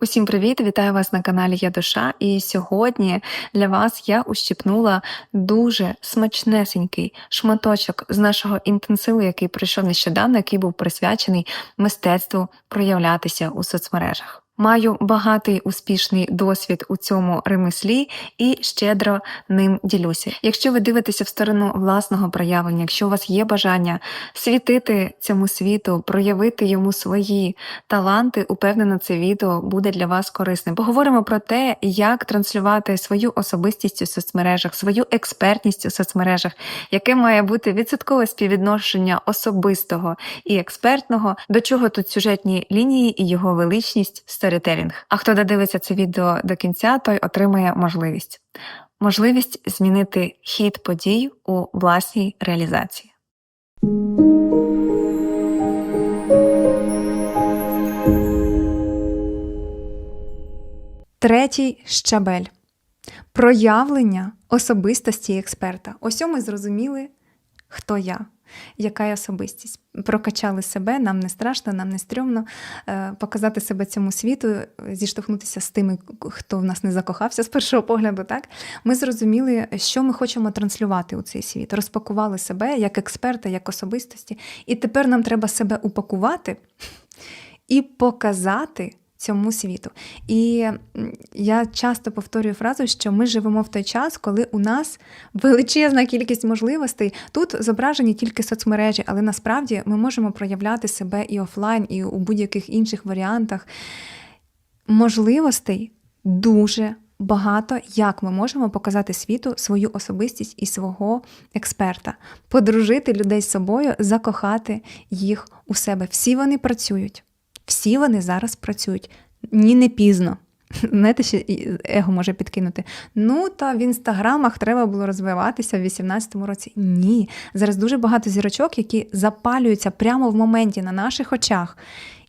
Усім привіт! Вітаю вас на каналі Я Душа. І сьогодні для вас я ущипнула дуже смачнесенький шматочок з нашого інтенсиву, який пройшов нещодавно, який був присвячений мистецтву проявлятися у соцмережах. Маю багатий успішний досвід у цьому ремеслі і щедро ним ділюся. Якщо ви дивитеся в сторону власного проявлення, якщо у вас є бажання світити цьому світу, проявити йому свої таланти, упевнено, це відео буде для вас корисним. Поговоримо про те, як транслювати свою особистість у соцмережах, свою експертність у соцмережах, яке має бути відсоткове співвідношення особистого і експертного, до чого тут сюжетні лінії і його величність сторітелінг. А хто додивиться це відео до кінця, той отримає можливість. Можливість змінити хід подій у власній реалізації. Третій щабель проявлення особистості експерта. Ось ми зрозуміли, хто я, яка я особистість. Прокачали себе, нам не страшно, нам не стрьомно е, показати себе цьому світу, зіштовхнутися з тими, хто в нас не закохався з першого погляду. Так ми зрозуміли, що ми хочемо транслювати у цей світ. Розпакували себе як експерта, як особистості. І тепер нам треба себе упакувати і показати цьому світу. І я часто повторюю фразу, що ми живемо в той час, коли у нас величезна кількість можливостей. Тут зображені тільки соцмережі, але насправді ми можемо проявляти себе і офлайн, і у будь-яких інших варіантах. Можливостей дуже багато, як ми можемо показати світу свою особистість і свого експерта, подружити людей з собою, закохати їх у себе. Всі вони працюють. Всі вони зараз працюють. Ні, не пізно. Знаєте, ще его може підкинути. Ну, та в інстаграмах треба було розвиватися в 18-му році. Ні. Зараз дуже багато зірочок, які запалюються прямо в моменті на наших очах.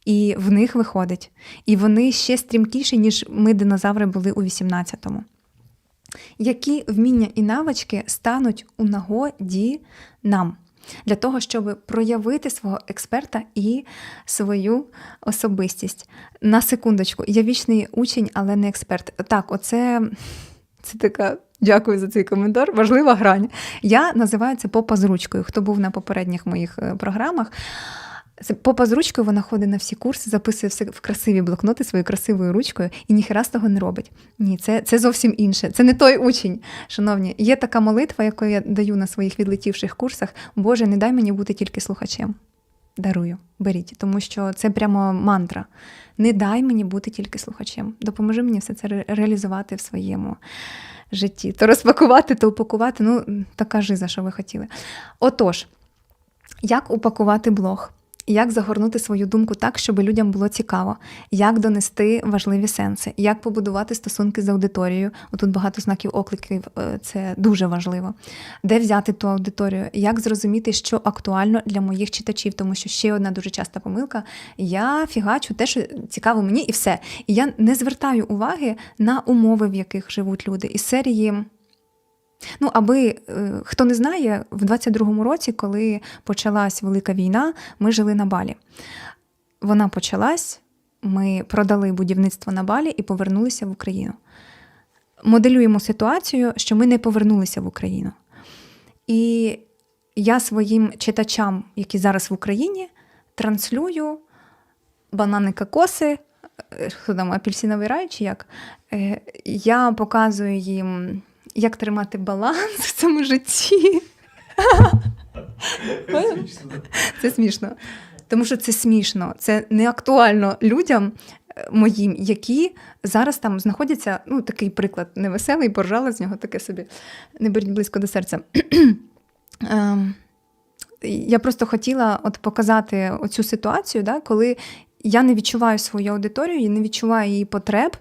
І в них виходить. І вони ще стрімкіші, ніж ми динозаври були у 18-му. Які вміння і навички стануть у нагоді нам? Для того, щоб проявити свого експерта і свою особистість. На секундочку, я вічний учень, але не експерт. Так, оце це така. Дякую за цей коментар. Важлива грань. Я називаю це попа з. Хто був на попередніх моїх е, програмах? Попа з ручкою вона ходить на всі курси, записує все в красиві блокноти своєю красивою ручкою і ніхера з того не робить. Ні, це це зовсім інше. Це не той учень. Шановні, є така молитва, яку я даю на своїх відлетівших курсах. Боже, не дай мені бути тільки слухачем. Дарую, беріть, тому що це прямо мантра. Не дай мені бути тільки слухачем. Допоможи мені все це ре- реалізувати в своєму житті. То розпакувати, то упакувати. Ну, така жиза, що ви хотіли. Отож, як упакувати блог? Як загорнути свою думку так, щоб людям було цікаво, як донести важливі сенси, як побудувати стосунки з аудиторією. Отут багато знаків окликів, е, це дуже важливо. Де взяти ту аудиторію, як зрозуміти, що актуально для моїх читачів, тому що ще одна дуже часта помилка: я фігачу те, що цікаво мені, і все. І я не звертаю уваги на умови, в яких живуть люди. Із серії. Ну, аби е, хто не знає, в 22-му році, коли почалась велика війна, ми жили на Балі. Вона почалась, ми продали будівництво на Балі і повернулися в Україну. Моделюємо ситуацію, що ми не повернулися в Україну. І я своїм читачам, які зараз в Україні, транслюю банани кокоси, е, що там, апельсиновий рай чи як. Е, Я показую їм як тримати баланс в цьому житті. Це смішно. Тому що це смішно, це не актуально людям е, моїм, які зараз там знаходяться. Ну, такий приклад невеселий, поржала з нього таке собі. Не беріть близько до серця. Ем, Я просто хотіла от показати оцю ситуацію, да, коли я не відчуваю свою аудиторію, я не відчуваю її потреб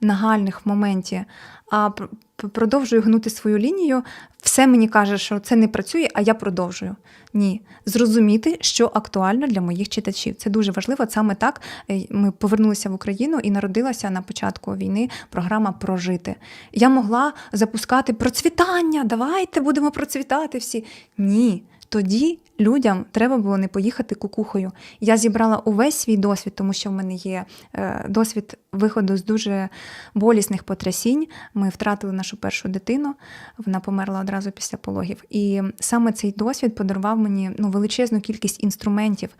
нагальних в моменті, а пр- пр- продовжую гнути свою лінію. Все мені каже, що це не працює, а я продовжую. Ні, зрозуміти, що актуально для моїх читачів. Це дуже важливо. Саме так е, ми повернулися в Україну і народилася на початку війни програма Прожити. Я могла запускати процвітання. Давайте будемо процвітати всі. Ні. Тоді людям треба було не поїхати кукухою. Я зібрала увесь свій досвід, тому що в мене є е, досвід виходу з дуже болісних потрясінь. Ми втратили нашу першу дитину, вона померла одразу після пологів. І саме цей досвід подарував мені ну, величезну кількість інструментів.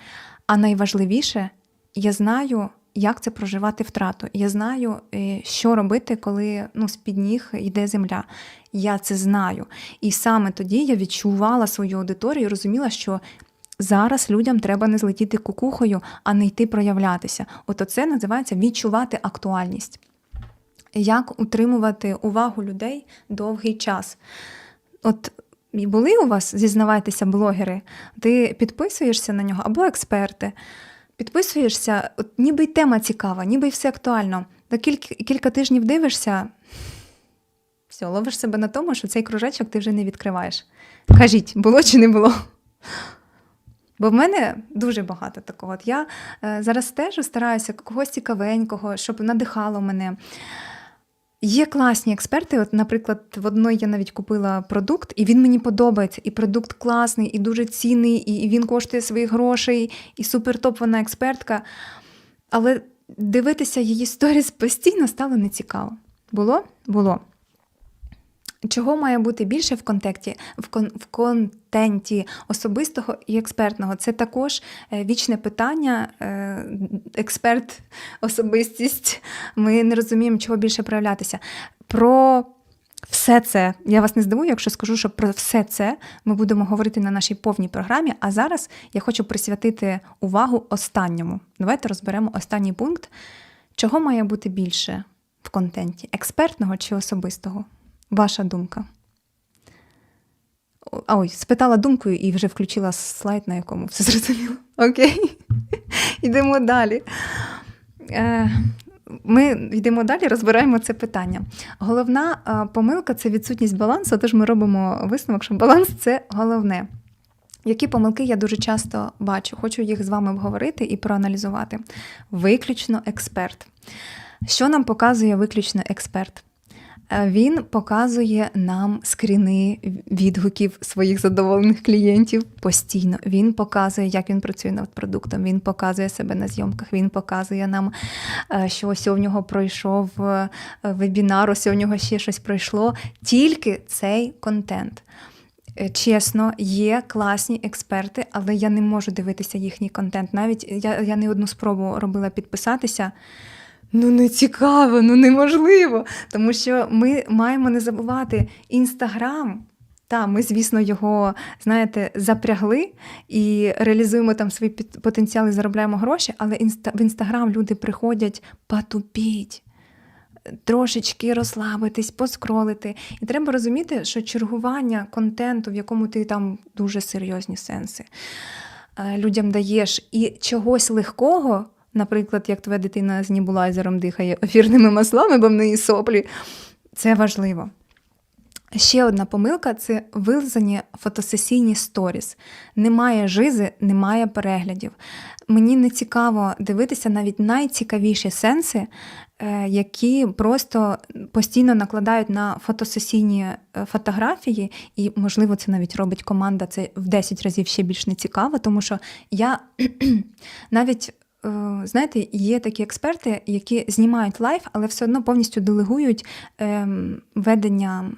А найважливіше, я знаю, як це проживати втрату. Я знаю, е, що робити, коли ну, з-під ніг йде земля. Я це знаю. І саме тоді я відчувала свою аудиторію і розуміла, що зараз людям треба не злетіти кукухою, а не йти проявлятися. От це називається відчувати актуальність. Як утримувати увагу людей довгий час? От були у вас, зізнавайтеся, блогери, ти підписуєшся на нього або експерти. Підписуєшся, от ніби й тема цікава, ніби й все актуально. Та кілька, кілька тижнів дивишся, все, ловиш себе на тому, що цей кружечок ти вже не відкриваєш. Кажіть, було чи не було? Бо в мене дуже багато такого. От я е, зараз теж стараюся когось цікавенького, щоб надихало мене. Є класні експерти. От, наприклад, в одної я навіть купила продукт, і він мені подобається. І продукт класний, і дуже цінний, і він коштує своїх грошей, і супертоп вона експертка. Але дивитися її сторіс постійно стало нецікаво. Було? Було. Чого має бути більше в контенті, в, кон, в контенті особистого і експертного? Це також е, вічне питання, е, експерт, особистість. Ми не розуміємо, чого більше проявлятися. Про все це я вас не здивую, якщо скажу, що про все це ми будемо говорити на нашій повній програмі. А зараз я хочу присвятити увагу останньому. Давайте розберемо останній пункт. Чого має бути більше в контенті? Експертного чи особистого? Ваша думка. Ой, спитала думкою і вже включила слайд, на якому все зрозуміло. Окей. Йдемо далі. Е, Ми йдемо далі, розбираємо це питання. Головна помилка це відсутність балансу, тож ми робимо висновок, що баланс це головне. Які помилки я дуже часто бачу, хочу їх з вами обговорити і проаналізувати. Виключно експерт. Що нам показує виключно експерт? Е, Він показує нам скріни відгуків своїх задоволених клієнтів постійно. Він показує, як він працює над продуктом. Він показує себе на зйомках. Він показує нам, е, що ось у нього пройшов е, вебінар, ось у нього ще щось пройшло. Тільки цей контент. Чесно, є класні експерти, але я не можу дивитися їхній контент. Навіть я, я не одну спробу робила підписатися. Ну, не цікаво, ну неможливо. Тому що ми маємо не забувати інстаграм. Та, ми, звісно, його, знаєте, запрягли і реалізуємо там свій потенціал і заробляємо гроші, але в інстаграм люди приходять потупіть, трошечки розслабитись, поскролити. І треба розуміти, що чергування контенту, в якому ти там дуже серйозні сенси е, людям даєш, і чогось легкого. Наприклад, як твоя дитина з нібулайзером дихає ефірними маслами, бо в неї соплі. Це важливо. Ще одна помилка це вилизані фотосесійні сторіс. Немає жизи, немає переглядів. Мені не цікаво дивитися навіть найцікавіші сенси, е, які просто постійно накладають на фотосесійні е, фотографії, і, можливо, це навіть робить команда. Це в 10 разів ще більш не цікаво, тому що я навіть. Е, Знаєте, є такі експерти, які знімають лайф, але все одно повністю делегують ем, ведення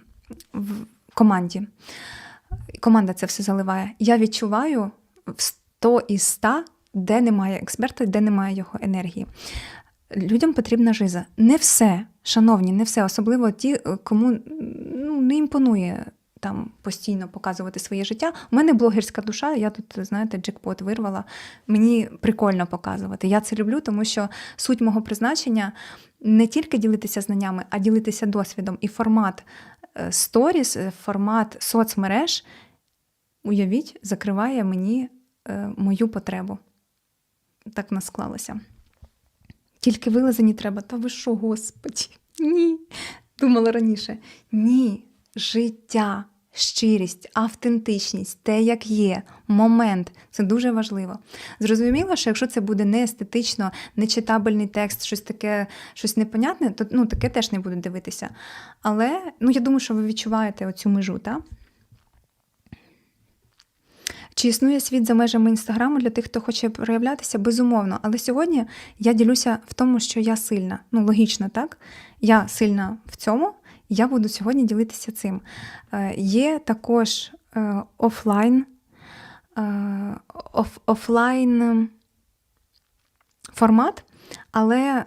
в команді. Команда це все заливає. Я відчуваю в 100 із 100, де немає експерта, де немає його енергії. Людям потрібна жиза. Не все, шановні, не все, особливо ті, е, кому ну, не імпонує там постійно показувати своє життя. У мене блогерська душа, я тут, знаєте, джекпот вирвала. Мені прикольно показувати. Я це люблю, тому що суть мого призначення не тільки ділитися знаннями, а ділитися досвідом. І формат е, сторіс, е, формат соцмереж, уявіть, закриває мені е, мою потребу. Так нас склалося. Тільки вилазені треба. Та ви що, господі? Ні. Думала раніше. Ні. Життя, щирість, автентичність, те, як є, момент це дуже важливо. Зрозуміло, що якщо це буде не естетично, не читабельний текст, щось таке, щось непонятне, то ну, таке теж не буду дивитися. Але ну, я думаю, що ви відчуваєте оцю межу, так? Чи існує світ за межами інстаграму для тих, хто хоче проявлятися? Безумовно. Але сьогодні я ділюся в тому, що я сильна. Ну, логічно, так? Я сильна в цьому. Я буду сьогодні ділитися цим. Е, Є також е, офлайн, е, оф, офлайн формат, але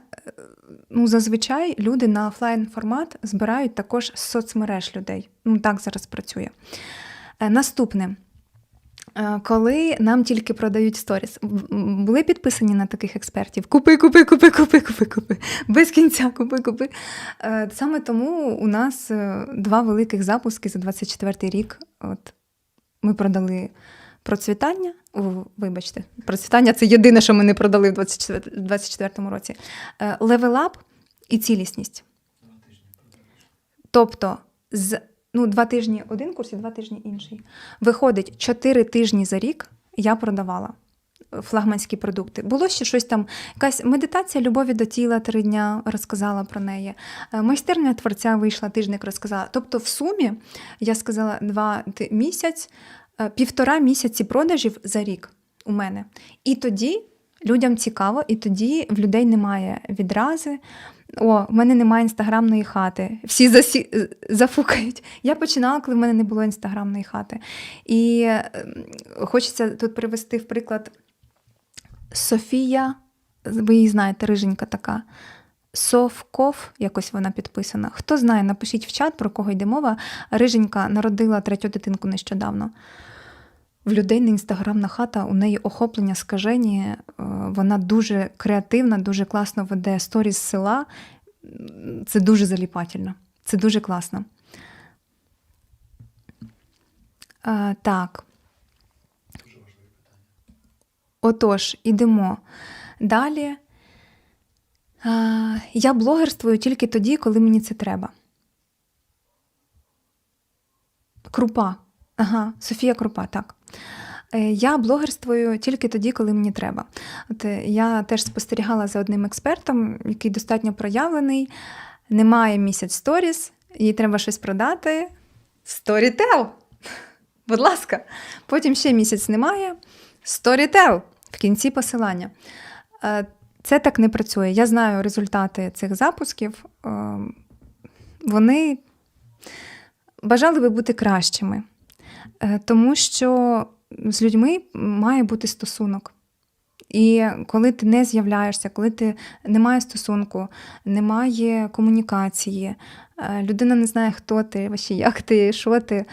ну, зазвичай люди на офлайн формат збирають також соцмереж людей. Ну, так зараз працює. Наступне. Е, Коли нам тільки продають сторіс, були підписані на таких експертів: купи, купи, купи, купи, купи, купи, без кінця, купи, купи. Е, Саме тому у нас е, два великих запуски за 24 рік. От ми продали процвітання. О, вибачте, процвітання це єдине, що ми не продали в 24 24 році. Левелап і цілісність. Тобто, з ну, два тижні один курс і два тижні інший. Виходить, чотири тижні за рік я продавала флагманські продукти. Було ще щось там, якась медитація любові до тіла три дня розказала про неї. Е, Майстерня творця вийшла, тижник розказала. Тобто, в сумі я сказала два місяць, е, півтора місяці продажів за рік у мене. І тоді людям цікаво, і тоді в людей немає відрази. О, в мене немає інстаграмної хати. Всі засі... е, зафукають. Я починала, коли в мене не було інстаграмної хати. І ем, хочеться тут привести в приклад Софія, ви її знаєте, риженька така. Совков, якось вона підписана. Хто знає, напишіть в чат, про кого йде мова. Риженька народила третю дитинку нещодавно. В людей не інстаграмна хата, у неї охоплення скажені, е, вона дуже креативна, дуже класно веде сторіс з села. Це дуже заліпательно. Це дуже класно. А, так. Отож, ідемо. Далі. А, я блогерствую тільки тоді, коли мені це треба. Крупа. Ага, Софія Крупа, так. Е, Я блогерствую тільки тоді, коли мені треба. От е, я теж спостерігала за одним експертом, який достатньо проявлений. Немає місяць сторіс, їй треба щось продати. Сторітел! Будь ласка. Потім ще місяць немає. Сторітел в кінці посилання. Е, Це так не працює. Я знаю результати цих запусків. Вони бажали би бути кращими, тому що з людьми має бути стосунок. І коли ти не з'являєшся, коли ти немає стосунку, немає комунікації, е, людина не знає, хто ти, як ти, що ти,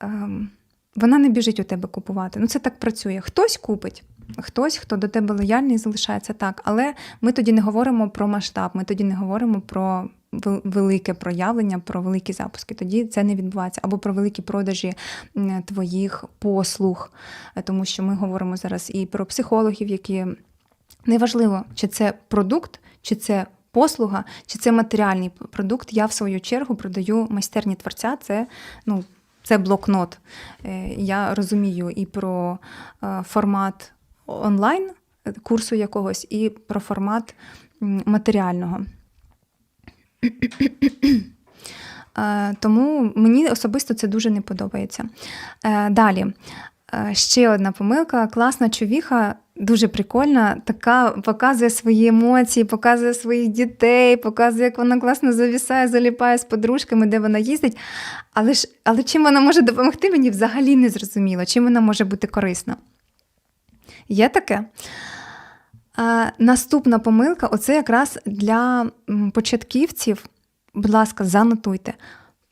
ем, вона не біжить у тебе купувати. Ну, це так працює. Хтось купить, хтось, хто до тебе лояльний, залишається так. Але ми тоді не говоримо про масштаб, ми тоді не говоримо про велике проявлення, про великі запуски. Тоді це не відбувається. Або про великі продажі твоїх послуг. Тому що ми говоримо зараз і про психологів, які неважливо, чи це продукт, чи це послуга, чи це матеріальний продукт. Я в свою чергу продаю майстерні творця. Це ну. Це блокнот. Е, Я розумію і про е, формат онлайн курсу якогось, і про формат матеріального. Е, Тому мені особисто це дуже не подобається. Е, Далі. Е, Ще одна помилка. Класна човіха, дуже прикольна, така показує свої емоції, показує своїх дітей, показує, як вона класно завісає, заліпає з подружками, де вона їздить. Але ж але чим вона може допомогти, мені взагалі не зрозуміло, чим вона може бути корисна. Є таке? А, наступна помилка оце якраз для початківців. Будь ласка, занотуйте.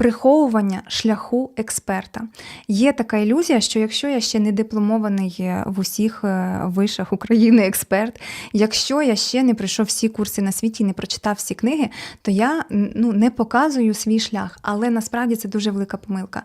Приховування шляху експерта. Є така ілюзія, що якщо я ще не дипломований е, в усіх е, вишах України експерт, якщо я ще не пройшов всі курси на світі і не прочитав всі книги, то я ну, не показую свій шлях. Але насправді це дуже велика помилка.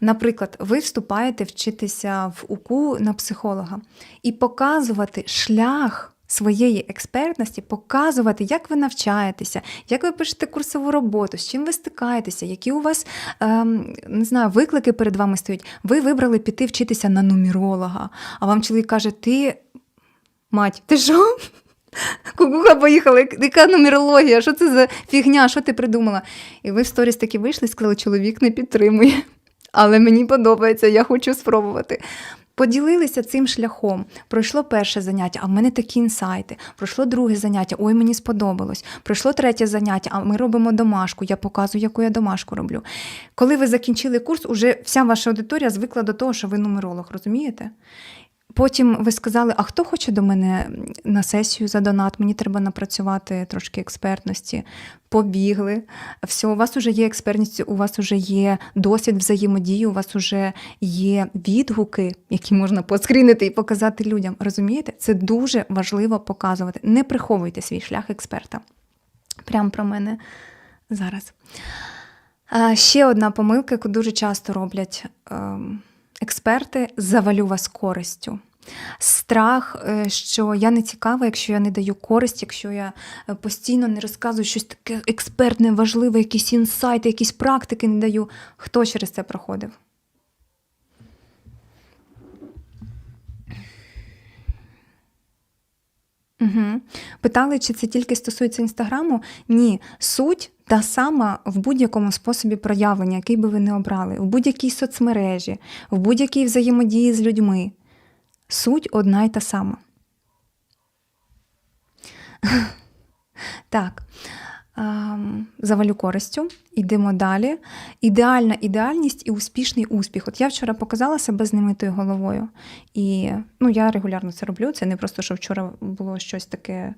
Наприклад, ви вступаєте вчитися в УКУ на психолога і показувати шлях своєї експертності, показувати, як ви навчаєтеся, як ви пишете курсову роботу, з чим ви стикаєтеся, які у вас ем, не знаю, виклики перед вами стоять. Ви вибрали піти вчитися на нумеролога, а вам чоловік каже: Ти, мать, ти що? Кукуха поїхала, яка нумерологія? Що це за фігня? Що ти придумала? І ви в сторіс таки вийшли і сказали, чоловік не підтримує. Але мені подобається, я хочу спробувати. Поділилися цим шляхом. Пройшло перше заняття, а в мене такі інсайти. Пройшло друге заняття, ой, мені сподобалось. Пройшло третє заняття, а ми робимо домашку. Я показую, яку я домашку роблю. Коли ви закінчили курс, уже вся ваша аудиторія звикла до того, що ви нумеролог, розумієте? Потім ви сказали, а хто хоче до мене на сесію за донат? Мені треба напрацювати трошки експертності. Побігли. Все, у вас вже є експертність, у вас вже є досвід взаємодії, у вас вже є відгуки, які можна поскрінити і показати людям. Розумієте? Це дуже важливо показувати. Не приховуйте свій шлях експерта. Прямо про мене зараз. Ще одна помилка, яку дуже часто роблять ем, експерти: завалю вас користю. Страх, е, що я не цікава, якщо я не даю користь, якщо я е, постійно не розказую щось таке експертне, важливе, якісь інсайти, якісь практики не даю. Хто через це проходив? Угу. Питали, чи це тільки стосується інстаграму? Ні, суть та сама в будь-якому способі проявлення, який би ви не обрали, в будь-якій соцмережі, в будь-якій взаємодії з людьми. Суть одна й та сама. Так. Ем, Завалю користю, йдемо далі. Ідеальна ідеальність і успішний успіх. От я вчора показала себе з немитою головою. І ну, я регулярно це роблю. Це не просто, що вчора було щось таке.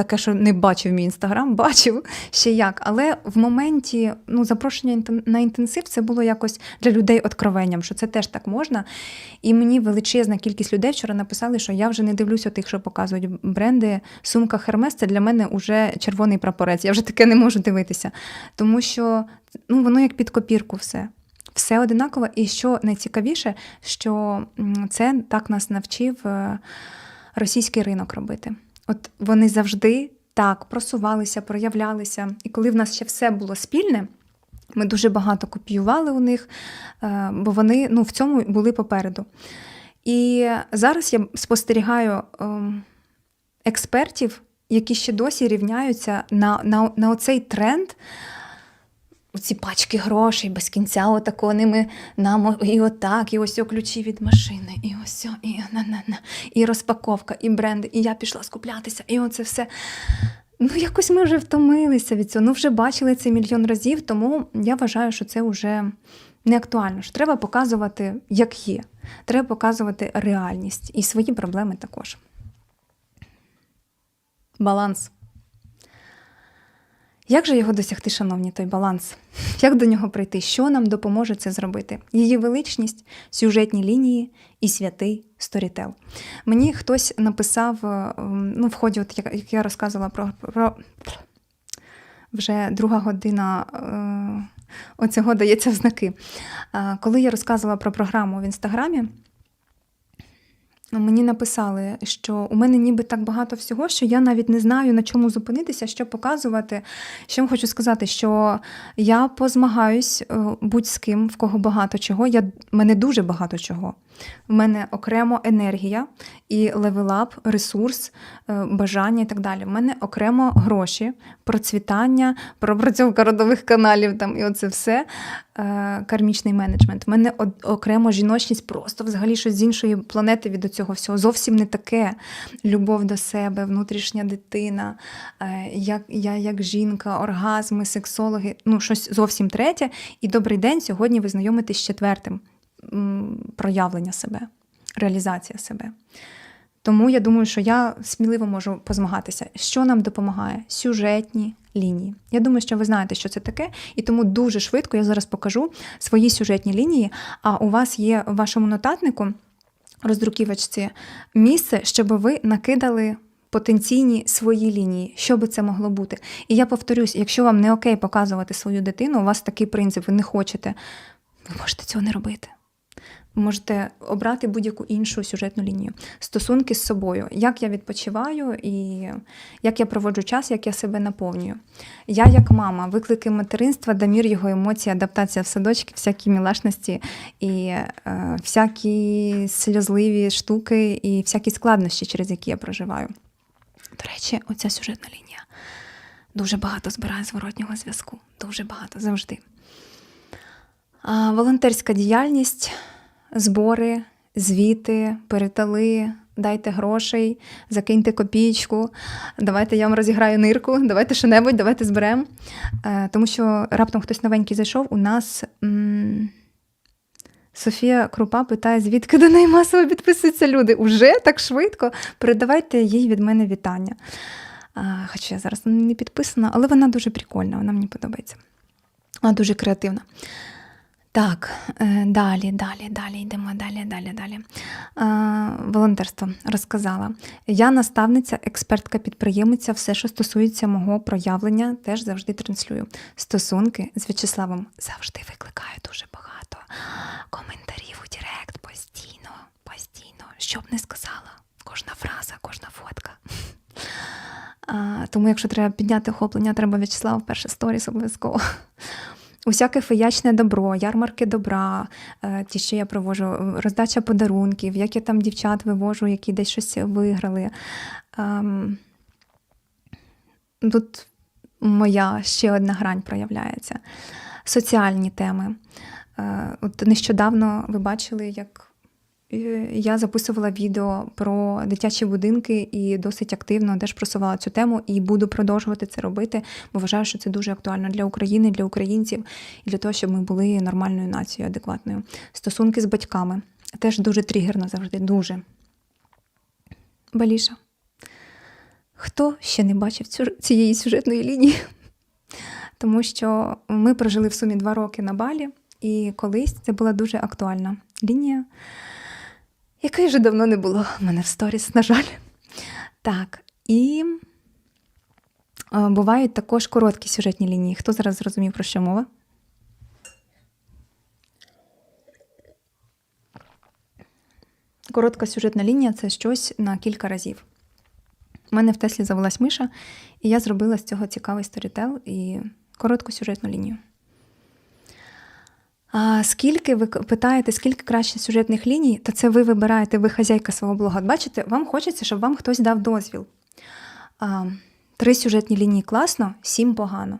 Таке, що не бачив мій інстаграм, бачив ще як. Але в моменті ну, запрошення на інтенсив це було якось для людей откровенням, що це теж так можна. І мені величезна кількість людей вчора написали, що я вже не дивлюся тих, що показують бренди. Сумка Хермес це для мене вже червоний прапорець. Я вже таке не можу дивитися. Тому що ну, воно як під копірку все. Все одинаково. І що найцікавіше, що це так нас навчив е, російський ринок робити. От вони завжди так просувалися, проявлялися. І коли в нас ще все було спільне, ми дуже багато копіювали у них, е, бо вони ну, в цьому були попереду. І зараз я спостерігаю ем, експертів, які ще досі рівняються на, на, на оцей тренд. Оці пачки грошей без кінця, отако ними нам і отак, і ось о ключі від машини, і ось о, і на на на і розпаковка, і бренди, і я пішла скуплятися, і оце все. Ну, якось ми вже втомилися від цього. Ну, вже бачили це мільйон разів, тому я вважаю, що це вже не актуально. Що треба показувати, як є. Треба показувати реальність і свої проблеми також. Баланс. Як же його досягти, шановні, той баланс? Як до нього прийти? Що нам допоможе це зробити? Її величність, сюжетні лінії і святий сторітел. Мені хтось написав е, ну, в ході, от як, я розказувала про, про вже друга година е, оцього дається в знаки. Е, коли я розказувала про програму в інстаграмі, Мені написали, що у мене ніби так багато всього, що я навіть не знаю, на чому зупинитися, що показувати. Що хочу сказати, що я позмагаюсь е, будь з ким, в кого багато чого. Я, в мене дуже багато чого. В мене окремо енергія і левелап, ресурс, е, бажання і так далі. В мене окремо гроші, процвітання, пропрацьовка родових каналів там, і оце все, е, кармічний менеджмент. В мене окремо жіночність, просто взагалі щось з іншої планети від цього всього. Зовсім не таке. Любов до себе, внутрішня дитина, е, як, я як жінка, оргазми, сексологи, ну щось зовсім третє. І добрий день, сьогодні ви знайомитесь з четвертим проявлення себе, реалізація себе. Тому я думаю, що я сміливо можу позмагатися. Що нам допомагає? Сюжетні лінії. Я думаю, що ви знаєте, що це таке, і тому дуже швидко я зараз покажу свої сюжетні лінії. А у вас є в вашому нотатнику, роздруківочці, місце, щоб ви накидали. Потенційні свої лінії, що би це могло бути. І я повторюсь, якщо вам не окей показувати свою дитину, у вас такий принцип, ви не хочете, ви можете цього не робити. Можете обрати будь-яку іншу сюжетну лінію. Стосунки з собою, як я відпочиваю і як я проводжу час, як я себе наповнюю. Я, як мама, виклики материнства, дамір його емоції, адаптація в садочки, всякі мілашності і е, всякі сльозливі штуки і всякі складнощі, через які я проживаю. До речі, оця сюжетна лінія дуже багато збирає зворотнього зв'язку. Дуже багато завжди. Волонтерська діяльність, збори, звіти, перетали, дайте грошей, закиньте копійку, давайте я вам розіграю нирку, давайте що-небудь, давайте зберемо. Е, тому що раптом хтось новенький зайшов, у нас. М- Софія Крупа питає, звідки до неї масово підписуються люди. Уже так швидко. Передавайте їй від мене вітання. Хоча я зараз не підписана, але вона дуже прикольна, вона мені подобається. Вона дуже креативна. Так, е, далі, далі, далі йдемо, далі, далі, далі. Е, Волонтерство розказала. Я наставниця, експертка, підприємиця, все, що стосується мого проявлення, теж завжди транслюю. Стосунки з В'ячеславом завжди викликаю дуже багато коментарів у Директ постійно, постійно. Що б не сказала, кожна фраза, кожна фотка. Тому, якщо треба підняти охоплення, треба В'ячеслава перше сторіс обов'язково. Усяке феячне добро, ярмарки добра, е, ті, що я провожу, роздача подарунків, як я там дівчат вивожу, які десь щось виграли. Ем, Тут моя ще одна грань проявляється. Соціальні теми. Е, От нещодавно ви бачили, як е, я записувала відео про дитячі будинки і досить активно теж просувала цю тему і буду продовжувати це робити, бо вважаю, що це дуже актуально для України, для українців і для того, щоб ми були нормальною нацією, адекватною. Стосунки з батьками теж дуже тригерно завжди, дуже. Баліша. Хто ще не бачив цієї сюжетної лінії? Тому що ми прожили в сумі два роки на балі, і колись це була дуже актуальна лінія, якої вже давно не було в мене в сторіс, на жаль. Так, і е, бувають також короткі сюжетні лінії. Хто зараз зрозумів, про що мова? Коротка сюжетна лінія це щось на кілька разів. У мене в Теслі завелась миша, і я зробила з цього цікавий сторітел і коротку сюжетну лінію. А скільки ви питаєте, скільки краще сюжетних ліній, то це ви вибираєте, ви хазяйка свого блога. Бачите, вам хочеться, щоб вам хтось дав дозвіл. А, три сюжетні лінії класно, сім погано.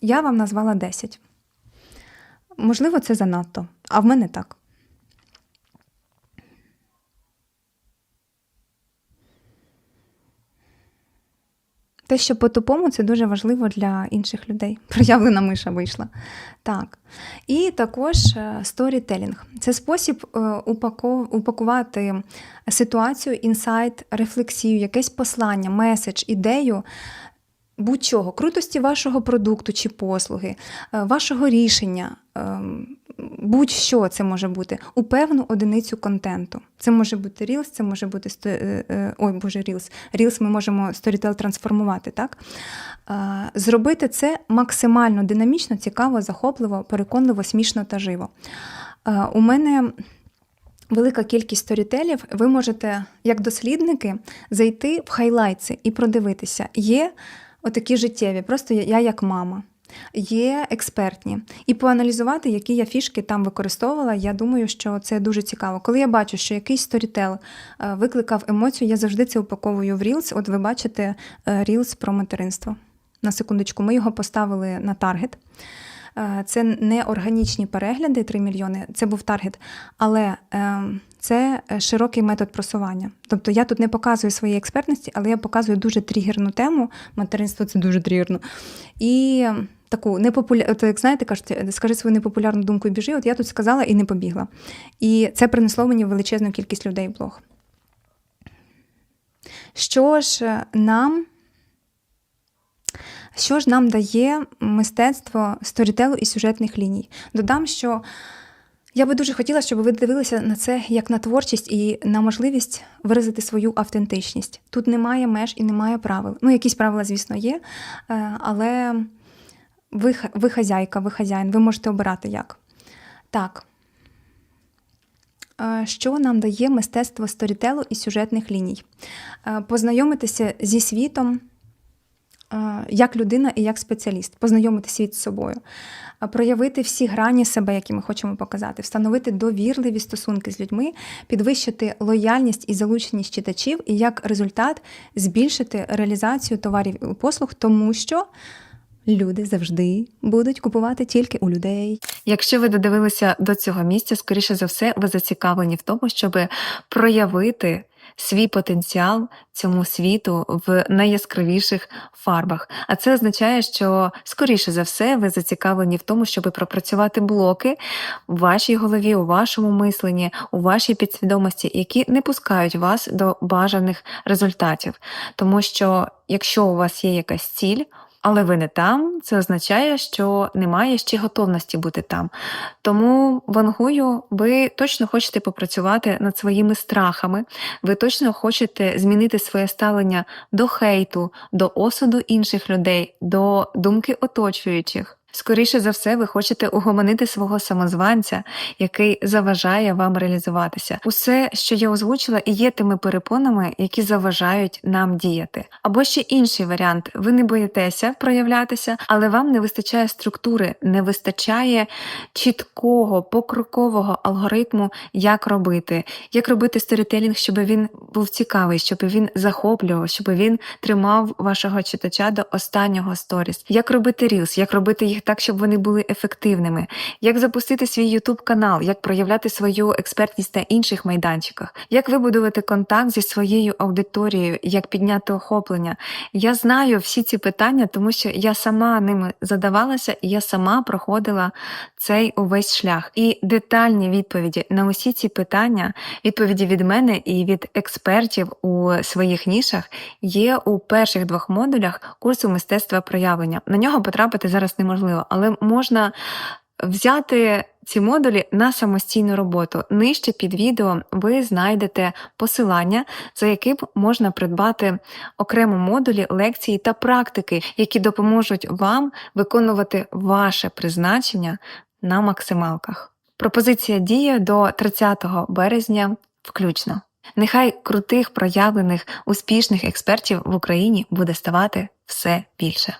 Я вам назвала 10. Можливо, це занадто, а в мене так. Те, що по-тупому, це дуже важливо для інших людей. Проявлена миша вийшла. Так. І також сторітелінг. Це спосіб е, упакувати ситуацію, інсайт, рефлексію, якесь послання, меседж, ідею будь-чого, крутості вашого продукту чи послуги, е, вашого рішення, ем, будь-що це може бути у певну одиницю контенту. Це може бути Reels, це може бути е, е, ой, боже, Reels. Reels ми можемо Storytel трансформувати, так? Е, Зробити це максимально динамічно, цікаво, захопливо, переконливо, смішно та живо. Е, У мене велика кількість сторітелів. Ви можете, як дослідники, зайти в хайлайтси і продивитися. Є отакі життєві, просто я, як мама. Є експертні, і поаналізувати, які я фішки там використовувала. Я думаю, що це дуже цікаво. Коли я бачу, що якийсь сторітел е, викликав емоцію, я завжди це упаковую в Reels. От ви бачите е, Reels про материнство. На секундочку, ми його поставили на таргет. Е, Це не органічні перегляди 3 мільйони, це був таргет, але е, це широкий метод просування. Тобто я тут не показую своєї експертності, але я показую дуже тригерну тему. Материнство це дуже тригерно. І таку непопулярну, от як знаєте, кажуть, скажи свою непопулярну думку і біжи. От я тут сказала і не побігла. І це принесло мені величезну кількість людей в блог. Що ж е, нам. Що ж нам дає мистецтво сторітелу і сюжетних ліній? Додам, що я би дуже хотіла, щоб ви дивилися на це як на творчість і на можливість виразити свою автентичність. Тут немає меж і немає правил. Ну, якісь правила, звісно, є, е, але ви, ви хазяйка, ви хазяїн, ви можете обирати як. Так. Е, Що нам дає мистецтво сторітелу і сюжетних ліній? Е, Познайомитися зі світом як людина і як спеціаліст, познайомити світ з собою, е, проявити всі грані себе, які ми хочемо показати, встановити довірливі стосунки з людьми, підвищити лояльність і залученість читачів, і як результат збільшити реалізацію товарів і послуг, тому що люди завжди будуть купувати тільки у людей. Якщо ви додивилися до цього місця, скоріше за все, ви зацікавлені в тому, щоб проявити свій потенціал цьому світу в найяскравіших фарбах. А це означає, що скоріше за все ви зацікавлені в тому, щоб пропрацювати блоки в вашій голові, у вашому мисленні, у вашій підсвідомості, які не пускають вас до бажаних результатів. Тому що якщо у вас є якась ціль, але ви не там, це означає, що немає ще готовності бути там. Тому вангую, ви точно хочете попрацювати над своїми страхами, ви точно хочете змінити своє ставлення до хейту, до осуду інших людей, до думки оточуючих. Скоріше за все, ви хочете угомонити свого самозванця, який заважає вам реалізуватися. Усе, що я озвучила, і є тими перепонами, які заважають нам діяти. Або ще інший варіант: ви не боїтеся проявлятися, але вам не вистачає структури, не вистачає чіткого, покрокового алгоритму, як робити, як робити сторітелінг, щоб він був цікавий, щоб він захоплював, щоб він тримав вашого читача до останнього сторіс, як робити рілс, як робити їх так, щоб вони були ефективними, як запустити свій YouTube канал, як проявляти свою експертність на інших майданчиках, як вибудувати контакт зі своєю аудиторією, як підняти охоплення. Я знаю всі ці питання, тому що я сама ними задавалася і я сама проходила цей увесь шлях. І детальні відповіді на усі ці питання, відповіді від мене і від експертів у своїх нішах є у перших двох модулях курсу мистецтва проявлення. На нього потрапити зараз неможливо, але можна взяти ці модулі на самостійну роботу. Нижче під відео ви знайдете посилання, за яким можна придбати окремо модулі, лекції та практики, які допоможуть вам виконувати ваше призначення на максималках. Пропозиція діє до 30 березня включно. Нехай крутих, проявлених, успішних експертів в Україні буде ставати все більше.